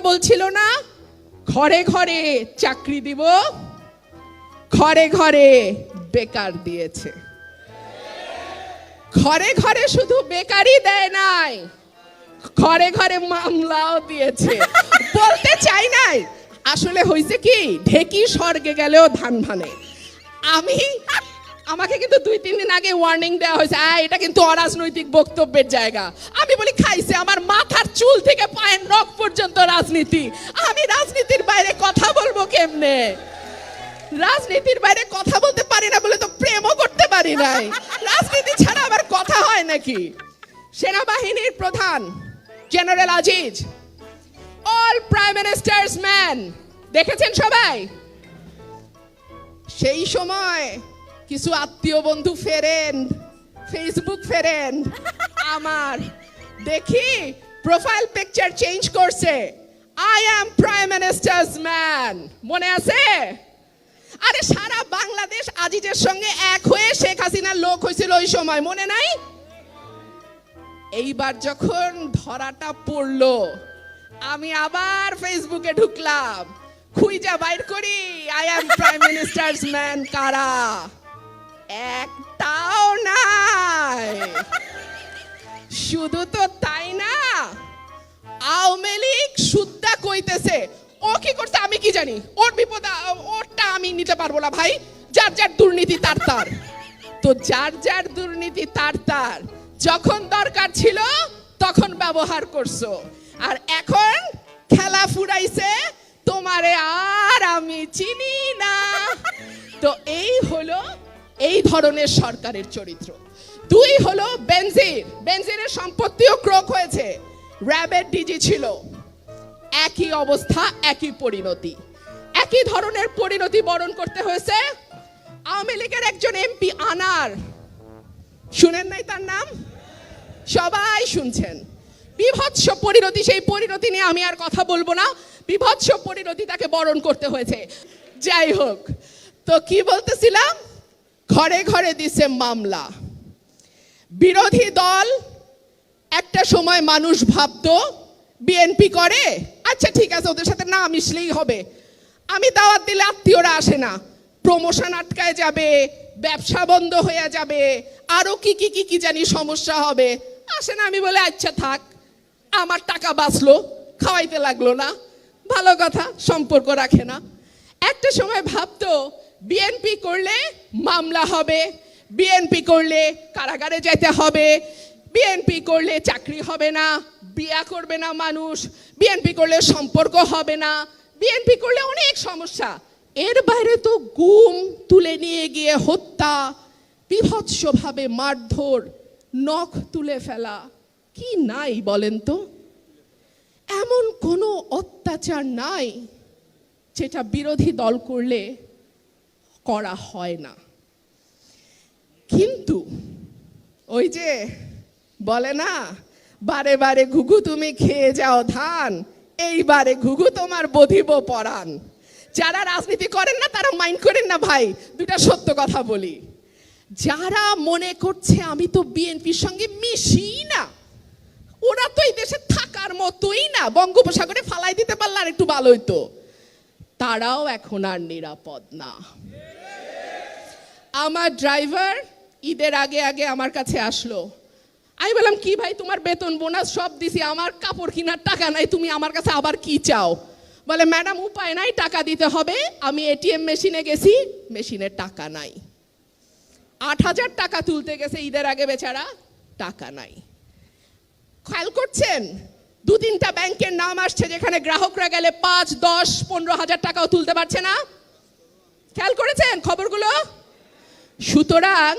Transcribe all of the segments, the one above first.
বলছিল না? ঘরে ঘরে চাকরি দিব ঘরে ঘরে বেকার দিয়েছে। ঘরে ঘরে শুধু বেকারই দেয় নাই ঘরে ঘরে মামলাও দিয়েছে। বলতে চাই নাই। আসলে হয়েছে কি ঢেকি স্বর্গে গেলেও ধান ভানে। আমি আমাকে কিন্তু দুই, তিন দিন আগে ওয়ার্নিং দেওয়া হয়েছে আ এটা কিন্তু অরাজনৈতিক বক্তব্যের জায়গা। আমি বলি, খাইছে, আমার মাথার চুল থেকে পায়ের নখ পর্যন্ত রাজনীতি। আমি রাজনীতির বাইরে কথা বলব কেমনে? রাজনীতির বাইরে কথা বলতে পারি না বলে তো প্রেমও করতে পারি নাই। রাজনীতি ছাড়া আবার কথা হয় নাকি? সেনাবাহিনীর প্রধান general Aziz all prime minister's man দেখেছেন সবাই? সেই সময় কিছু আত্মীয় বন্ধু ফেরেন ফেসবুক ফেরেন আমার। দেখি প্রোফাইল পিকচার চেঞ্জ করছে। I am prime minister's man মনে আছে? আরে সারা বাংলাদেশ আজিজের সঙ্গে এক হয়ে শেখ হাসিনার লোক হয়েছিল ওই সময় মনে নাই? এইবার যখন ধরাটা পড়ল আমি আবার ফেসবুকে ঢুকলাম। খুইজা বাইর করি I am prime minister's man কারা? একটাও নাই। শুধু তো তাই না, আওয়ামী লীগ সুদ্দা কইতেছে। ও কি করছে আমি কি জানি? ওর বিপদ, ওরটা আমি নিতে পারব না ভাই। যার যার দুর্নীতি তার তার। তো যার যার দুর্নীতি তার তার। যখন দরকার ছিল, তখন ব্যবহার করছ। আর এখন খেলা ফুরাইছে, তোমারে আর আমি চিনি না। তো এই হলো এই ধরনের সরকারের চরিত্র। দুই হলো বেনজির। বেনজিরের সম্পত্তিও ক্রোক হয়েছে। র্যাবের ডিজি ছিল। একই অবস্থা, একই পরিণতি। একই ধরনের পরিণতি বরণ করতে হয়েছে আওয়ামী লীগের একজন এমপি আনার। শুনেন নাই তার নাম? সবাই শুনছেন। বিভৎস পরিণতি, সেই পরিণতি নিয়ে আমি আর কথা বলব না। বিভৎস পরিণতি তাকে বরণ করতে হয়েছে। যাই হোক, তো কি বলতেছিলাম? ঘরে ঘরে দিছে মামলা। বিরোধী দল একটা সময় মানুষ ভাবতো, বিএনপি করে আচ্ছা ঠিক আছে, ওদের সাথে না মিশলেই হবে। আমি দাওয়াত দিলে আত্মীয়রা আসে না। প্রমোশন আটকায় যাবে, ব্যবসা বন্ধ হয়ে যাবে, আরও কি কি কি কি জানি সমস্যা হবে। আসে না, আমি বলে আচ্ছা থাক, আমার টাকা বাঁচলো, খাওয়াইতে লাগল না। ভালো কথা, সম্পর্ক রাখে না। একটা সময় ভাবতো বিএনপি করলে মামলা হবে বিএনপি করলে কারাগারে যেতে হবে বিএনপি করলে চাকরি হবে না, বিয়া করবে না মানুষ বিএনপি করলে সম্পর্ক হবে না বিএনপি করলে অনেক সমস্যা। এর বাইরে তো গুম, তুলে নিয়ে গিয়ে হত্যা, বিভৎসভাবে মারধর, নখ তুলে ফেলা, কি নাই বলেন তো? এমন কোনো অত্যাচার নাই যেটা বিরোধী দল করলে করা হয় না। কিন্তু ওই যে বলে না, বারে বারে ঘুঘু তুমি খেয়ে যাও ধান, এইবারে ঘুঘু তোমার বধিব পরাণ। যারা রাজনীতি করেন না, তারা মাইন্ড করেন না ভাই, দুটা সত্য কথা বলি। যারা মনে করছে আমি তো বিএনপির সঙ্গে মিশি না, ওরা তো এই দেশে থাকার মতোই না, বঙ্গোপসাগরে ফালাই দিতে পারলে আর একটু ভালো হইতো। তারাও এখন আর নিরাপদ না। আমার ড্রাইভার ঈদের আগে আগে আমার কাছে আসলো। আমি বললাম, কি ভাই, তোমার বেতন, বোনাস সব দিছি, আমার কাপড় কেনার টাকা নাই, তুমি আমার কাছে আবার কি চাও? বলে, ম্যাডাম, উপায় নাই, টাকা দিতে হবে, আমি এটিএম মেশিনে গেছি মেশিনে টাকা নাই। আট হাজার টাকা তুলতে গেছে ঈদের আগে, বেচারা, টাকা নাই। খেয়াল করছেন? দু তিনটা ব্যাংকের নাম আসছে, যেখানে গ্রাহকরা গেলে পাঁচ, দশ, পনেরো হাজার টাকাও তুলতে পারছে না। খেয়াল করেছেন খবরগুলো? সুতরাং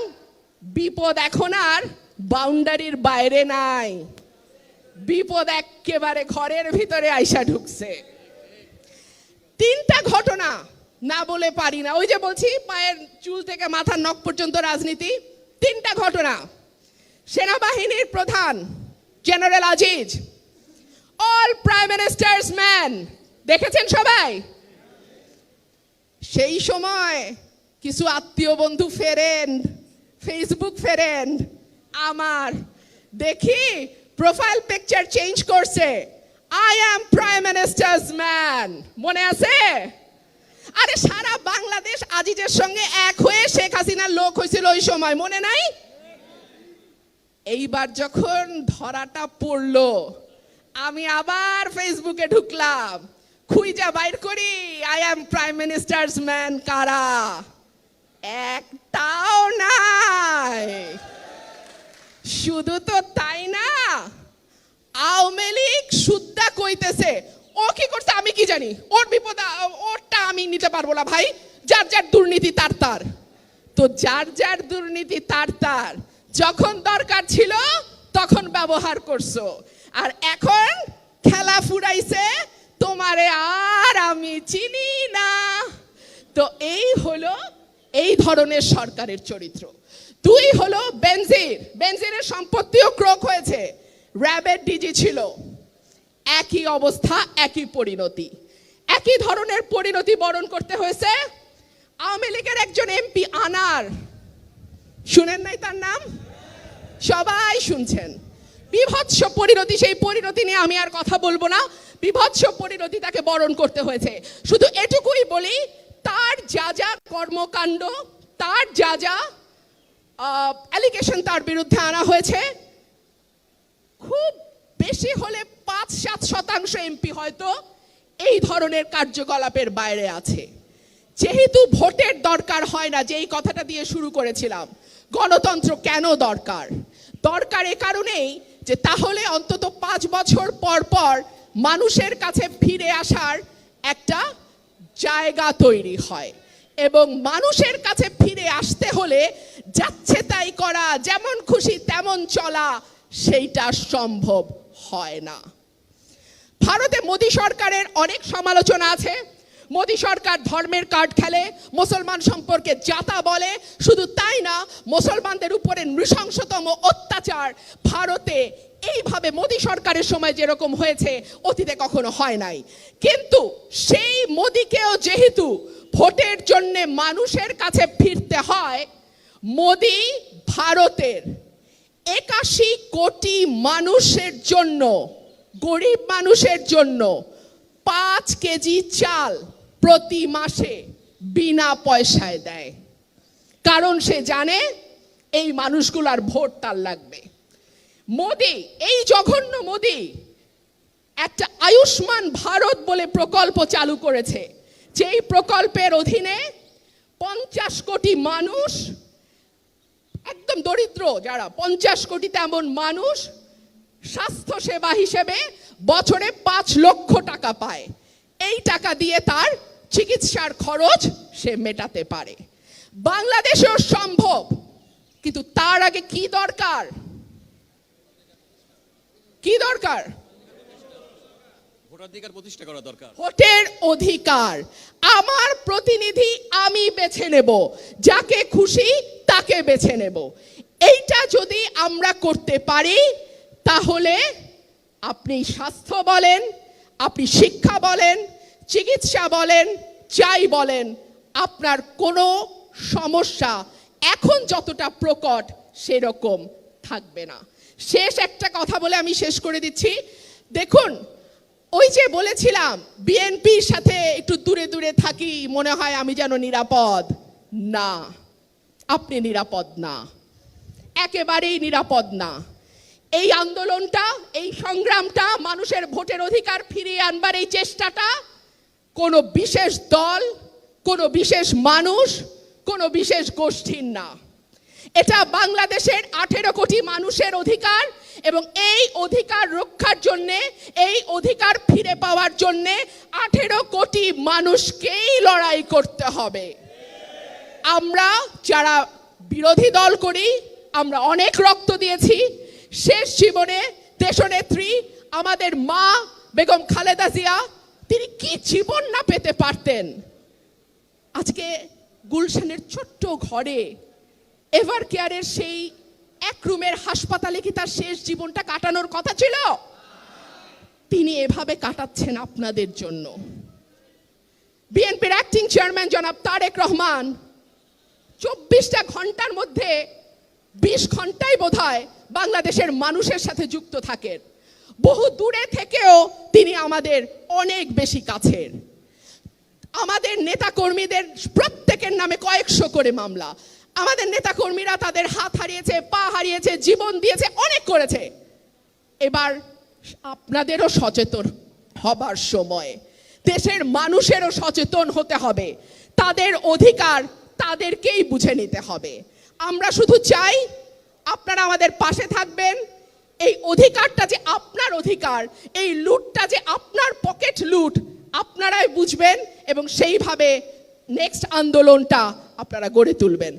বিপদ এখন আর বাউন্ডারির বাইরে নাই। বিপদ একেবারে ঘরের ভিতরে আইসা ঢুকছে। তিনটা ঘটনা না বলে পারি না। ওই যে বলছি, পায়ের চুল থেকে মাথার নখ পর্যন্ত রাজনীতি। তিনটা ঘটনা। সেনাবাহিনীর প্রধান, general Aziz. All prime minister's man দেখেছেন সবাই? সেই সময় কিছু আত্মীয় বন্ধু ফেরেন ফেসবুক ফেরেন, আমার, দেখি প্রোফাইল পিকচার চেঞ্জ করছে। I am prime minister's man মনে আছে? আরে সারা বাংলাদেশ আজিজের সঙ্গে এক হয়ে শেখ হাসিনার লোক হয়েছিল ওই সময়, মনে নাই? এইবার যখন ধরাটা পড়ল, আমি আবার ফেসবুকে ঢুকলাম। খুইজা বাইর করি I am prime minister's man কারা? একটাও নাই। শুধু তো তাই না, আওয়ামী লীগ সুদ্দা কইতেছে, ও কি করছে আমি কি জানি, ওর বিপদ, ওরটা আমি নিতে পারব না ভাই, যার যার দুর্নীতি তার তার। তো যার যার দুর্নীতি তার তার, যখন দরকার ছিল তখন ব্যবহার করছ। আর এখন খেলা ফুরাইছে, তোমারে আর আমি চিনি না। তো এই হলো এই ধরনের সরকারের চরিত্র। দুই হলো বেনজির। বেনজিরের সম্পত্তিও ক্রোক হয়েছে। র্যাবের ডিজি ছিল। একই অবস্থা, একই পরিণতি। একই ধরনের পরিণতি বরণ করতে হয়েছে আওয়ামী লীগের একজন এমপি আনার। শুনেন নাই তার নাম? সবাই শুনছেন। বিভৎস পরিণতি, সেই পরিণতি নিয়ে আমি আর কথা বলব না। বিভৎস পরিণতি তাকে বরণ করতে হয়েছে। শুধু এটুকুই বলি তার যা যা কর্মকাণ্ড, তার যা যা অ্যালিগেশন তার বিরুদ্ধে আনা হয়েছে। খুব বেশি হলে পাঁচ সাত শতাংশ এমপি হয়তো এই ধরনের কার্যকলাপের বাইরে আছে। যেহেতু ভোটের দরকার হয় না যে এই কথাটা দিয়ে শুরু করেছিলাম, গণতন্ত্র কেন দরকার? দরকার এ কারণেই যে তাহলে অন্তত পাঁচ বছর পর পর মানুষের কাছে ফিরে আসার একটা জায়গা তৈরি হয়। এবং মানুষের কাছে ফিরে আসতে হলে যাচ্ছে তাই করা, যেমন খুশি তেমন চলা, সেইটা সম্ভব হয় না। ভারতে মোদী সরকারের অনেক সমালোচনা আছে। মোদী সরকার ধর্মের কার্ড খেলে, মুসলমান সম্পর্কে যাতা বলে, শুধু তাই না, মুসলমানদের উপরে নৃশংসতম অত্যাচার ভারতে এইভাবে মোদী সরকারের সময় যেরকম হয়েছে, অতীতে কখনো হয় নাই। কিন্তু সেই মোদীকেও যেহেতু ভোটের জন্য মানুষের কাছে ফিরতে হয়, মোদী ভারতের একাশি কোটি মানুষের জন্য, গরিব মানুষের জন্য পাঁচ কেজি চাল প্রতি মাসে বিনা পয়সায় দেয়। কারণ সে জানে এই মানুষগুলার ভোট তার লাগবে। মোদি, এই জঘন্য মোদি একটা আয়ুষ্মান ভারত বলে প্রকল্প চালু করেছে। যেই প্রকল্পের অধীনে পঞ্চাশ কোটি মানুষ, একদম দরিদ্র যারা, পঞ্চাশ কোটি তেমন মানুষ স্বাস্থ্য সেবা হিসেবে বছরে পাঁচ লক্ষ টাকা পায়। এই টাকা দিয়ে তার চিকিৎসার খরচ সে মেটাতে পারে। বাংলাদেশেও সম্ভব, কিন্তু তার আগে কি দরকার? কি দরকার? ভোটাধিকার প্রতিষ্ঠা করা দরকার। ভোটের অধিকার। আমার প্রতিনিধি আমি বেছে নেব। যাকে খুশি তাকে বেছে নেব। এইটা যদি আমরা করতে পারি তাহলে আপনি স্বাস্থ্য বলেন আপনি শিক্ষা বলেন চিকিৎসা বলেন যাই বলেন আপনার কোনো সমস্যা এখন যতটা প্রকট সেরকম থাকবে না। শেষ একটা কথা বলে আমি শেষ করে দিচ্ছি। দেখুন, ওই যে বলেছিলাম, বিএনপির সাথে একটু দূরে দূরে থাকি, মনে হয় আমি যেন নিরাপদ। না, আপনি নিরাপদ না। একেবারেই নিরাপদ না। এই আন্দোলনটা, এই সংগ্রামটা মানুষের ভোটের অধিকার ফিরিয়ে আনবার এই চেষ্টাটা, কোনো বিশেষ দল, কোনো বিশেষ মানুষ, কোনো বিশেষ গোষ্ঠীর না। এটা বাংলাদেশের মানুষের অধিকার এবং এই অধিকার রক্ষার জন্যে, এই অধিকার ফিরে পাওয়ার জন্যে আঠেরো কোটি মানুষকেই লড়াই করতে হবে। আমরা যারা বিরোধী দল করি, আমরা অনেক রক্ত দিয়েছি। শেষ জীবনে দেশনেত্রী আমাদের মা বেগম খালেদা জিয়া, তিনি কি জীবন না পেতে পারতেন? আজকে গুলশানের ছোট্ট ঘরে এভার কেয়ারের সেই এক রুমের হাসপাতালে কি তার শেষ জীবনটা কাটানোর কথা ছিল? তিনি এভাবে কাটাচ্ছেন আপনাদের জন্য। বিএনপির অ্যাক্টিং চেয়ারম্যান জনাব তারেক রহমান চব্বিশটা ঘণ্টার মধ্যে বিশ ঘন্টাই বোধহয় বাংলাদেশের মানুষের সাথে যুক্ত থাকেন। বহু দূরে থেকেও তিনি আমাদের অনেক বেশি কাছের। আমাদের নেতাকর্মীদের প্রত্যেকের নামে কয়েকশো করে মামলা। আমাদের নেতাকর্মীরা তাদের হাত হারিয়েছে, পা হারিয়েছে, জীবন দিয়েছে, অনেক করেছে। এবার আপনাদেরও সচেতন হবার সময়। দেশের মানুষেরও সচেতন হতে হবে। তাদের অধিকার তাদেরকেই বুঝে নিতে হবে। আমরা শুধু চাই আপনারা আমাদের পাশে থাকবেন। এই অধিকারটা যে আপনার অধিকার, এই লুটটা যে আপনার পকেট লুট, আপনারাই বুঝবেন এবং সেইভাবে নেক্সট আন্দোলনটা আপনারা গড়ে তুলবেন।